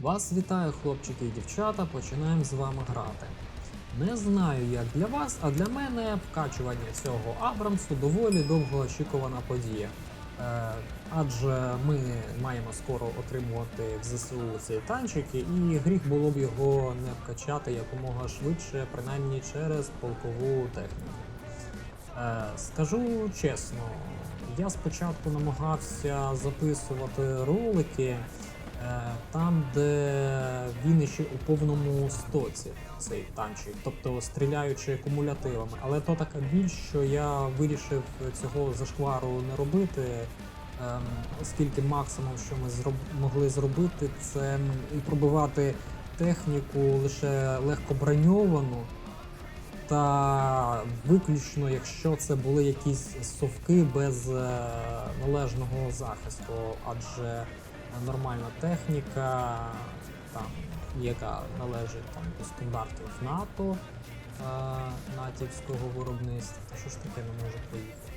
Вас вітаю, хлопчики і дівчата. Починаємо з вами грати. Не знаю, як для вас, а для мене вкачування цього Абрамсу доволі довгоочікувана подія. Е, адже ми маємо скоро отримувати в ЗСУ цей танчик, і гріх було б його не вкачати якомога швидше, принаймні через полкову техніку. Е, скажу чесно, я спочатку намагався записувати ролики там, де він іще у повному стоці, цей танчик, тобто стріляючи кумулятивами. Але то така біль, що я вирішив цього зашквару не робити. ем, Оскільки максимум, що ми зроб- могли зробити, це і пробивати техніку лише легко броньовану, та виключно, якщо це були якісь совки без е, належного захисту, адже нормальна техніка, там, яка належить там, до стандартів НАТО, е, натівського виробництва, та що ж таке не може поїхати?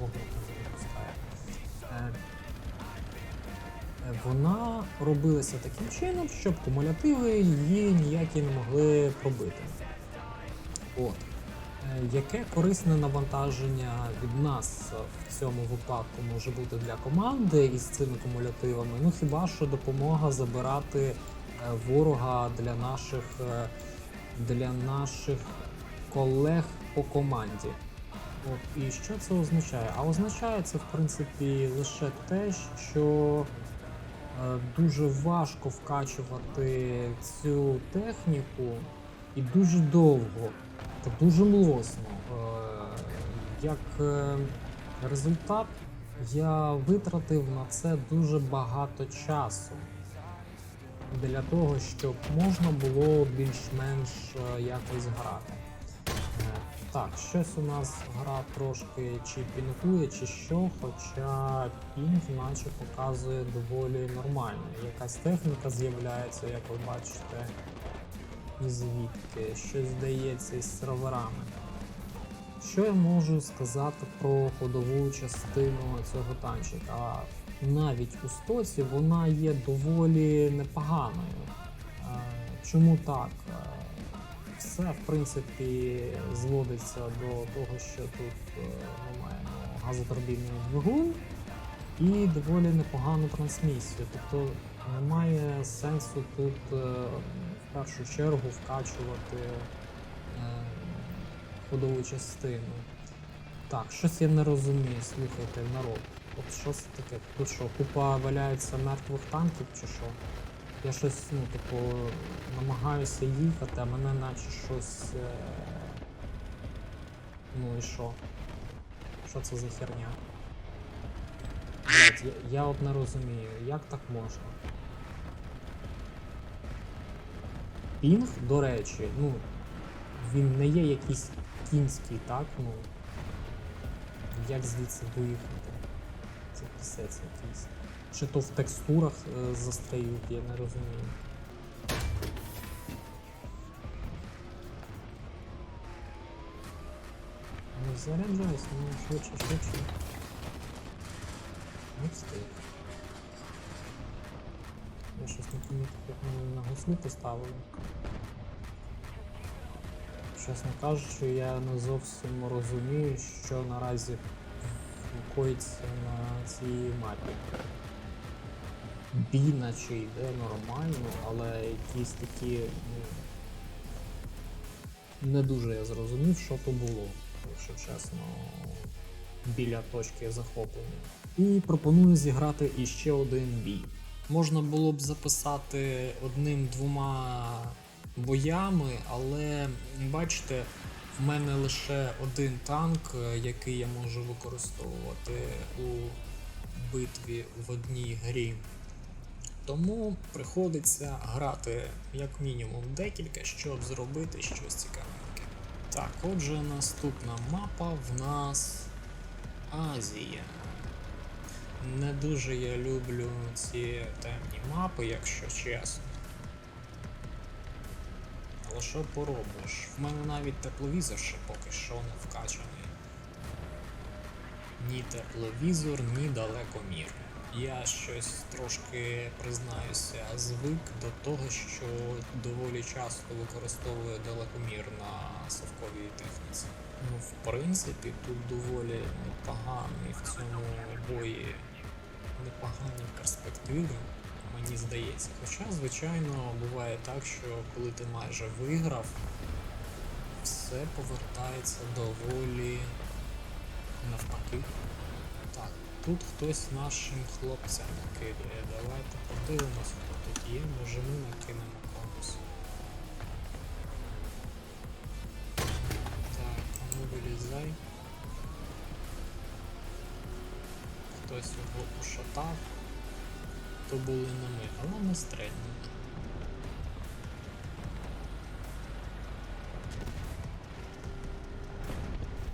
Вогник не запускає. Е, е, Вона робилася таким чином, щоб кумулятиви її ніякі не могли пробити. От. Е, Яке корисне навантаження від нас в цьому випадку може бути для команди із цими кумулятивами? Ну хіба що допомога забирати е, ворога для наших, е, для наших колег по команді. От, і що це означає? А означає це, в принципі, лише те, що дуже важко вкачувати цю техніку і дуже довго дуже млосно. Е, Як е, результат, я витратив на це дуже багато часу для того, щоб можна було більш-менш е, якось грати. Так, щось у нас гра трошки чи пінкує, чи що, хоча пінг наче показує доволі нормально. Якась техніка з'являється, як ви бачите, звідки, щось здається із серверами. Що я можу сказати про ходову частину цього танчика? Навіть у стоці вона є доволі непоганою. Е, Чому так? Е, Все, в принципі, зводиться до того, що тут е, ми маємо газотурбінний двигун і доволі непогану трансмісію. Тобто немає сенсу тут е, в першу чергу вкачувати е, ходову частину. Так, щось я не розумію, слухайте, народ. От що це таке? Тут що, купа валяється мертвих танків чи що? Я щось, ну, типу, намагаюся їхати, а мене наче щось. Е... Ну і що? Що це за херня? Блять, я, я от не розумію, як так можна? Пінг, до речі, ну, він не є якийсь кінський, так? Ну. Як звідси виїхати? Це пісець якийсь. Чи то в текстурах е, застряють, я не розумію. Ну заряджайся, ну швидше, швидше. Не встиг. Як ми на гуслу поставили. Чесно кажучи, я не зовсім розумію, що наразі коїться на цій мапі. Бій наче йде нормально, але якісь такі. Ну, не дуже я зрозумів, що то було, якщо чесно, біля точки захоплення. І пропоную зіграти іще один бій. Можна було б записати одним-двома боями, але бачите, в мене лише один танк, е, який я можу використовувати у битві в одній грі. Тому приходиться грати як мінімум декілька, щоб зробити щось цікавеньке. Так, отже, наступна мапа в нас Азія. Не дуже я люблю ці темні мапи, якщо чесно. Але що поробиш? В мене навіть тепловізор ще поки що не вкачаний. Ні тепловізор, ні далекомір. Я щось трошки признаюся, звик до того, що доволі часто використовую далекомір на совковій техніці. Ну, в принципі, тут доволі непоганий в цьому бої, непогані перспективи, мені здається. Хоча, звичайно, буває так, що коли ти майже виграв, все повертається доволі навпаки. Так, тут хтось нашим хлопцям кидає. Давайте подивимось, хто тут є, може ми накинемо Хтось його ушатав. То були не ми, але ми стрельнемо.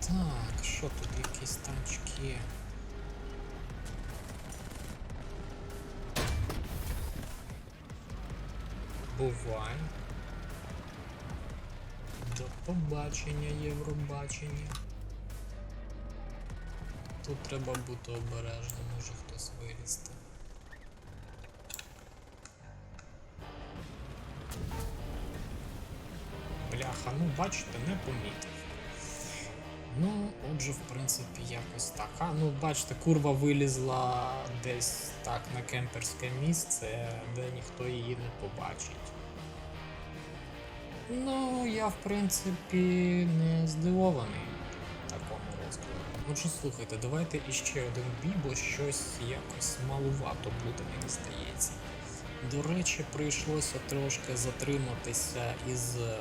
Так, що тут якісь танчики є? Бувай. До побачення, Євробачення. Тут треба бути обережним, може хтось вилізти. Бляха, ну бачите, не помітив. Ну, отже, в принципі, якось так. А, ну бачите, курва вилізла десь так на кемперське місце, де ніхто її не побачить. Ну, я в принципі не здивований. Отже, слухайте, давайте іще один бій, бо щось якось малувато буде, мені здається. До речі, прийшлося трошки затриматися із е,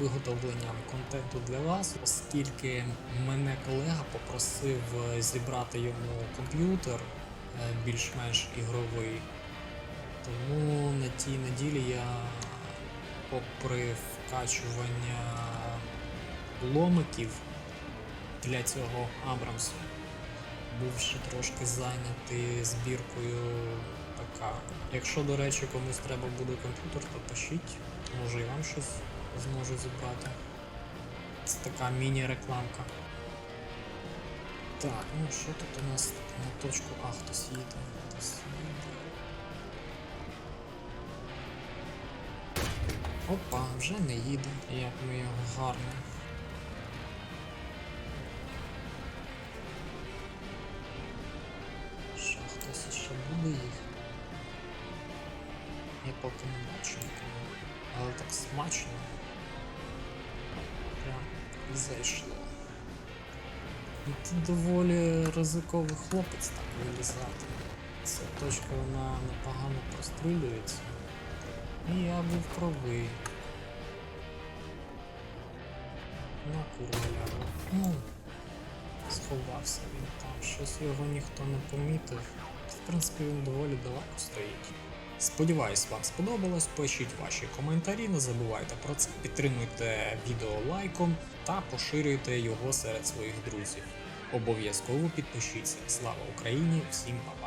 виготовленням контенту для вас, оскільки мене колега попросив е, зібрати йому комп'ютер е, більш-менш ігровий. Тому на тій неділі я, попри вкачування ломиків для цього Абрамсу, був ще трошки зайнятий збіркою ПК. Якщо, до речі, комусь треба буде комп'ютер, то пишіть, може і вам щось зможу зібрати. Це така міні-рекламка. Так, ну що тут у нас на точку А хтось хтось їде. Опа, вже не їде, як ми його гарно. Я поки не бачу нікого. Але так смачно. Прям зайшло. І ти доволі ризиковий хлопець так вилізати. Ця точка вона непогано прострілюється. І я був правий. На курва. Ну, сховався він там. Щось його ніхто не помітив. В принципі, він доволі далеко стоїть. Сподіваюсь, вам сподобалось. Пишіть ваші коментарі, не забувайте про це. Підтримуйте відео лайком та поширюйте його серед своїх друзів. Обов'язково підпишіться. Слава Україні! Всім па-па!